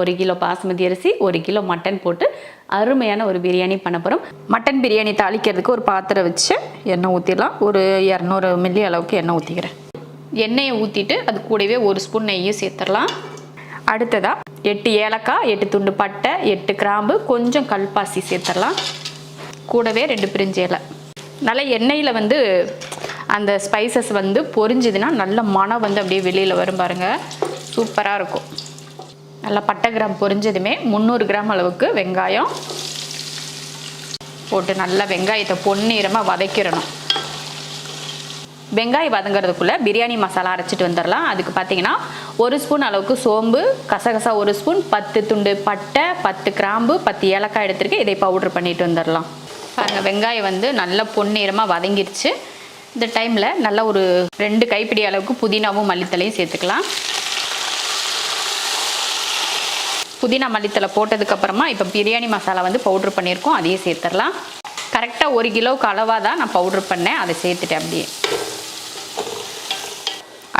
ஒரு கிலோ பாஸ்மதி அரிசி ஒரு கிலோ மட்டன் போட்டு அருமையான ஒரு பிரியாணி பண்ண போகிறோம் மட்டன் பிரியாணி தாளிக்கிறதுக்கு ஒரு பாத்திரம் வச்சு எண்ணெய் ஊற்றிடலாம் ஒரு இரநூறு மில்லி அளவுக்கு எண்ணெய் ஊற்றிக்கிறேன் எண்ணெயை ஊற்றிட்டு அது கூடவே ஒரு ஸ்பூன் நெய்யும் சேர்த்துடலாம். அடுத்ததாக எட்டு ஏலக்காய் எட்டு துண்டு பட்டை எட்டு கிராம்பு கொஞ்சம் கல்பாசி சேர்த்துடலாம். கூடவே ரெண்டு பிரிஞ்சு இலை. நல்லா எண்ணெயில் வந்து அந்த ஸ்பைசஸ் வந்து பொரிஞ்சுதுன்னா நல்ல மனம் வந்து அப்படியே வெளியில் வரும் பாருங்கள் சூப்பராக இருக்கும். நல்லா பட்டை கிராம் பொரிஞ்சதுமே முந்நூறு கிராம் அளவுக்கு வெங்காயம் போட்டு நல்லா வெங்காயத்தை பொன்னீரமாக வதக்கிடணும். வெங்காயம் வதங்கிறதுக்குள்ளே பிரியாணி மசாலா அரைச்சிட்டு வந்துடலாம். அதுக்கு பார்த்தீங்கன்னா ஒரு ஸ்பூன் அளவுக்கு சோம்பு கசகசா ஒரு ஸ்பூன் பத்து துண்டு பட்டை பத்து கிராம்பு பத்து ஏலக்காய் எடுத்துருக்கு இதை பவுடர் பண்ணிட்டு வந்துடலாம். பாருங்கள் வெங்காயம் வந்து நல்லா பொன்னீரமாக வதங்கிருச்சு. இந்த டைமில் நல்லா ஒரு ரெண்டு கைப்பிடி அளவுக்கு புதினாவும் மல்லித்தலையும் சேர்த்துக்கலாம். புதினா மல்லித்தலை போட்டதுக்கப்புறமா இப்போ பிரியாணி மசாலா வந்து பவுட்ரு பண்ணியிருக்கோம். அதையும் சேர்த்துடலாம். கரெக்டாக ஒரு கிலோவுக்கு அளவாக தான் நான் பவுட்ரு பண்ணேன். அதை சேர்த்துட்டேன் அப்படியே.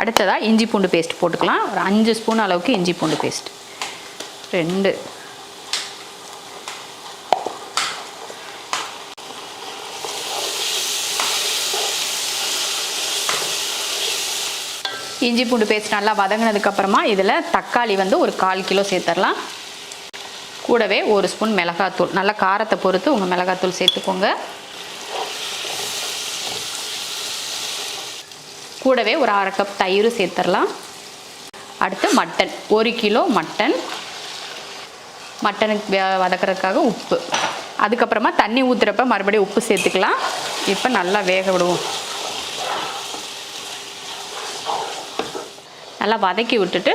அடுத்ததாக இஞ்சி பூண்டு பேஸ்ட் போட்டுக்கலாம். ஒரு அஞ்சு ஸ்பூன் அளவுக்கு இஞ்சி பூண்டு பேஸ்ட் ரெண்டு. இஞ்சி பூண்டு பேஸ்ட் நல்லா வதங்கினதுக்கப்புறமா இதில் தக்காளி வந்து ஒரு கால் கிலோ சேர்த்துடலாம் கூடவே ஒரு ஸ்பூன் மிளகாத்தூள். நல்லா காரத்தை பொறுத்து உங்கள் மிளகாத்தூள் சேர்த்துக்கோங்க. கூடவே ஒரு அரை கப் தயிர் சேர்த்துடலாம் அடுத்து மட்டன். ஒரு கிலோ மட்டன். மட்டனுக்கு வே- உப்பு. அதுக்கப்புறமா தண்ணி ஊற்றுறப்ப மறுபடியும் உப்பு சேர்த்துக்கலாம். இப்போ நல்லா வேக விடுவோம். நல்லா வதக்கி விட்டுட்டு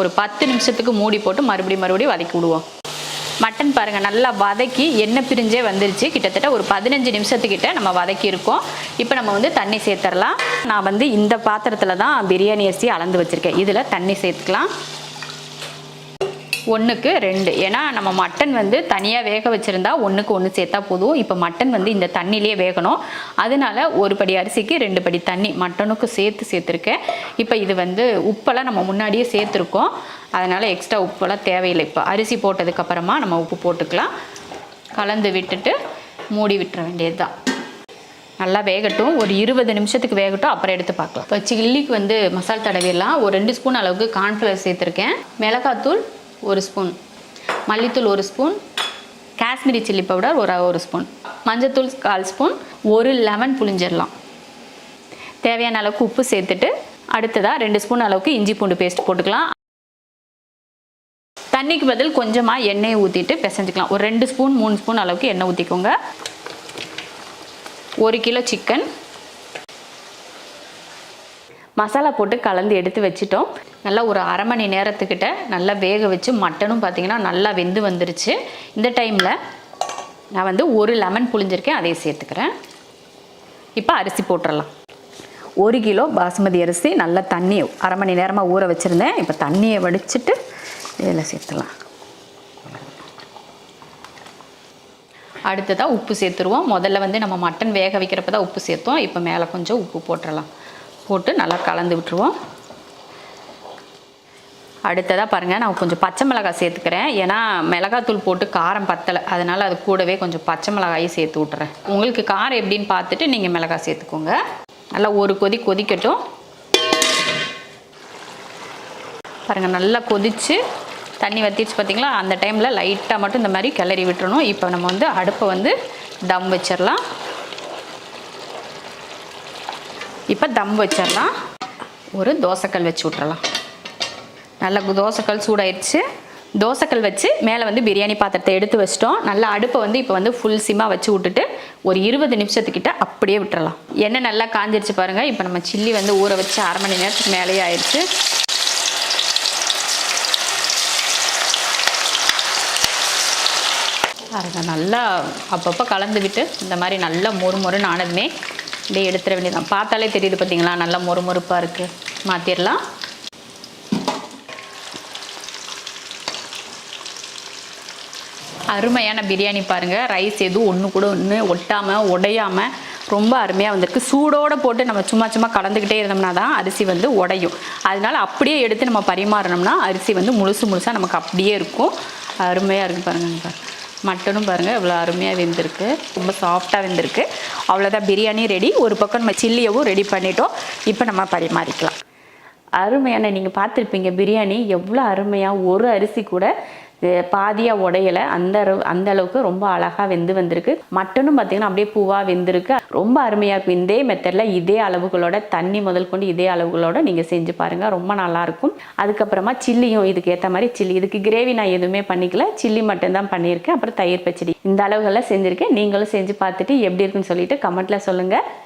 ஒரு பத்து நிமிஷத்துக்கு மூடி போட்டு மறுபடியும் மறுபடியும் வதக்கி விடுவோம். மட்டன் பாருங்கள் நல்லா வதக்கி எண்ணெய் பிரிஞ்சே வந்துருச்சு. கிட்டத்தட்ட ஒரு பதினஞ்சு நிமிஷத்துக்கிட்ட நம்ம வதக்கி இருக்கோம். இப்போ நம்ம வந்து தண்ணி சேர்த்துடலாம் நான் வந்து இந்த பாத்திரத்தில் தான் பிரியாணி அரிசி அளந்து வச்சுருக்கேன். இதில் தண்ணி சேர்த்துக்கலாம். ஒன்றுக்கு ரெண்டு. ஏன்னா நம்ம மட்டன் வந்து தனியாக வேக வச்சுருந்தா ஒன்றுக்கு ஒன்று சேர்த்தா போதும். இப்போ மட்டன் வந்து இந்த தண்ணியிலே வேகணும். அதனால ஒரு படி அரிசிக்கு ரெண்டு படி தண்ணி மட்டனுக்கு சேர்த்து சேர்த்துருக்கேன். இப்போ இது வந்து உப்பெல்லாம் நம்ம முன்னாடியே சேர்த்துருக்கோம். அதனால் எக்ஸ்ட்ரா உப்பெல்லாம் தேவையில்லை. இப்போ அரிசி போட்டதுக்கப்புறமா நம்ம உப்பு போட்டுக்கலாம். கலந்து விட்டுட்டு மூடி விட்டுற வேண்டியது தான் நல்லா வேகட்டும். ஒரு இருபது நிமிஷத்துக்கு வேகட்டும். அப்புறம் எடுத்து பார்க்கலாம். இப்போ சில்லிக்கு வந்து மசால் தடவிடலாம். ஒரு ரெண்டு ஸ்பூன் அளவுக்கு கார்ன்ஃப்ளவர் சேர்த்துருக்கேன். மிளகாத்தூள் ஒரு ஸ்பூன். மல்லித்தூள் ஒரு ஸ்பூன். காஷ்மீரி சில்லி பவுடர் ஒரு ஒரு ஸ்பூன். மஞ்சத்தூள் கால் ஸ்பூன். ஒரு லெமன் புளிஞ்சிடலாம் தேவையான அளவுக்கு உப்பு சேர்த்துட்டு அடுத்ததாக ரெண்டு ஸ்பூன் அளவுக்கு இஞ்சி பூண்டு பேஸ்ட் போட்டுக்கலாம். தண்ணிக்கு பதில் கொஞ்சமாக எண்ணெயை ஊற்றிட்டு பிசைஞ்சிக்கலாம். ஒரு ரெண்டு ஸ்பூன் மூணு ஸ்பூன் அளவுக்கு எண்ணெய் ஊற்றிக்கோங்க ஒரு கிலோ சிக்கன். மசாலா போட்டு கலந்து எடுத்து வச்சிட்டோம். நல்லா ஒரு அரை மணி நேரத்துக்கிட்ட நல்லா வேக வச்சு மட்டனும் பார்த்தீங்கன்னா நல்லா வெந்து வந்துருச்சு. இந்த டைமில் நான் வந்து ஒரு லெமன் புளிஞ்சிருக்கேன் அதையும் சேர்த்துக்கிறேன். இப்போ அரிசி போட்டுடலாம் ஒரு கிலோ பாசுமதி அரிசி நல்லா தண்ணி அரை மணி நேரமாக ஊற வச்சுருந்தேன். இப்போ தண்ணியை வடிச்சிட்டு இதில் சேர்த்துலாம். அடுத்ததாக உப்பு சேர்த்துருவோம். முதல்ல வந்து நம்ம மட்டன் வேக வைக்கிறப்ப தான் உப்பு சேர்த்தோம். இப்போ மேலே கொஞ்சம் உப்பு போட்டுடலாம் போட்டு நல்லா கலந்து விட்டுருவோம். அடுத்ததாக பாருங்கள் நான் கொஞ்சம் பச்சை மிளகாய் சேர்த்துக்கிறேன். ஏன்னா மிளகாத்தூள் போட்டு காரம் பத்தலை. அதனால் அது கூடவே கொஞ்சம் பச்சை மிளகாயும் சேர்த்து விட்டுறேன். உங்களுக்கு காரம் எப்படின்னு பார்த்துட்டு நீங்கள் மிளகாய் சேர்த்துக்கோங்க. நல்லா ஒரு கொதி கொதிக்கட்டும். பாருங்கள் நல்லா கொதித்து தண்ணி வத்திடுச்சு பார்த்தீங்களா அந்த டைமில் லைட்டாக மட்டும் இந்த மாதிரி கிளறி விட்டுறணும். இப்போ நம்ம வந்து அடுப்பை வந்து தம் வச்சிடலாம். இப்போ தம் வச்சிடலாம். ஒரு தோசைக்கல் வச்சு விட்றலாம் நல்லா தோசைக்கல் சூடாயிடுச்சு தோசைக்கல் வச்சு மேலே வந்து பிரியாணி பாத்திரத்தை எடுத்து வச்சிட்டோம். நல்லா அடுப்பை வந்து இப்போ வந்து ஃபுல் சிம்மாக வச்சு விட்டுட்டு ஒரு இருபது நிமிஷத்துக்கிட்ட அப்படியே விட்டுறலாம். எண்ணெய் நல்லா காஞ்சிருச்சு பாருங்கள் இப்போ நம்ம சில்லி வந்து ஊற வச்சு அரை மணி நேரத்துக்கு மேலேயே ஆயிடுச்சு பாருங்க நல்லா அப்பப்போ கலந்துக்கிட்டு இந்த மாதிரி நல்லா மொறு மொறுன்னு ஆனதுமே அப்படியே எடுத்துட வேண்டியதான் பார்த்தாலே தெரியுது பார்த்தீங்களா நல்லா மொறுமொறுப்பாக இருக்குது மாற்றிடலாம் அருமையான பிரியாணி பாருங்கள் ரைஸ் எதுவும் ஒன்று கூட ஒன்று ஒட்டாமல் உடையாமல் ரொம்ப அருமையாக வந்திருக்கு. சூடோடு போட்டு நம்ம சும்மா சும்மா கலந்துக்கிட்டே இருந்தோம்னா தான் அரிசி வந்து உடையும். அதனால அப்படியே எடுத்து நம்ம பரிமாறினோம்னா அரிசி வந்து முழுசு முழுசாக நமக்கு அப்படியே இருக்கும். அருமையாக இருக்குது பாருங்கள் பாருங்கள் மட்டனும் பாருங்கள் இவ்வளோ அருமையாக வெந்திருக்கு. ரொம்ப சாஃப்டாக வெந்திருக்கு. அவ்வளோதான் பிரியாணி ரெடி ஒரு பக்கம் நம்ம சில்லியவும் ரெடி பண்ணிட்டோம். இப்போ நம்ம பரிமாறிக்கலாம். அருமையான நீங்கள் பார்த்துருப்பீங்க பிரியாணி எவ்வளோ அருமையாக ஒரு அரிசி கூட பாதியாக பாதியா உடையலை. அந்த அளவு- அந்த அளவுக்கு ரொம்ப அழகாக வெந்து வந்திருக்கு. மட்டனும் பார்த்தீங்கன்னா அப்படியே பூவாக வெந்திருக்கு. ரொம்ப அருமையாக இருக்கும் இதே மெத்தடில் இதே அளவுகளோட தண்ணி முதல் கொண்டு இதே அளவுகளோட நீங்கள் செஞ்சு பாருங்கள் ரொம்ப நல்லாயிருக்கும் அதுக்கப்புறமா சில்லியும் இதுக்கு ஏற்ற மாதிரி சில்லி இதுக்கு கிரேவி நான் எதுவுமே பண்ணிக்கல. சில்லி மட்டும்தான் பண்ணியிருக்கேன். அப்புறம் தயிர் பச்சடி. இந்த அளவுகளில் செஞ்சுருக்கேன். நீங்களும் செஞ்சு பார்த்துட்டு எப்படி இருக்குன்னு சொல்லிட்டு கமெண்ட்டில் சொல்லுங்கள்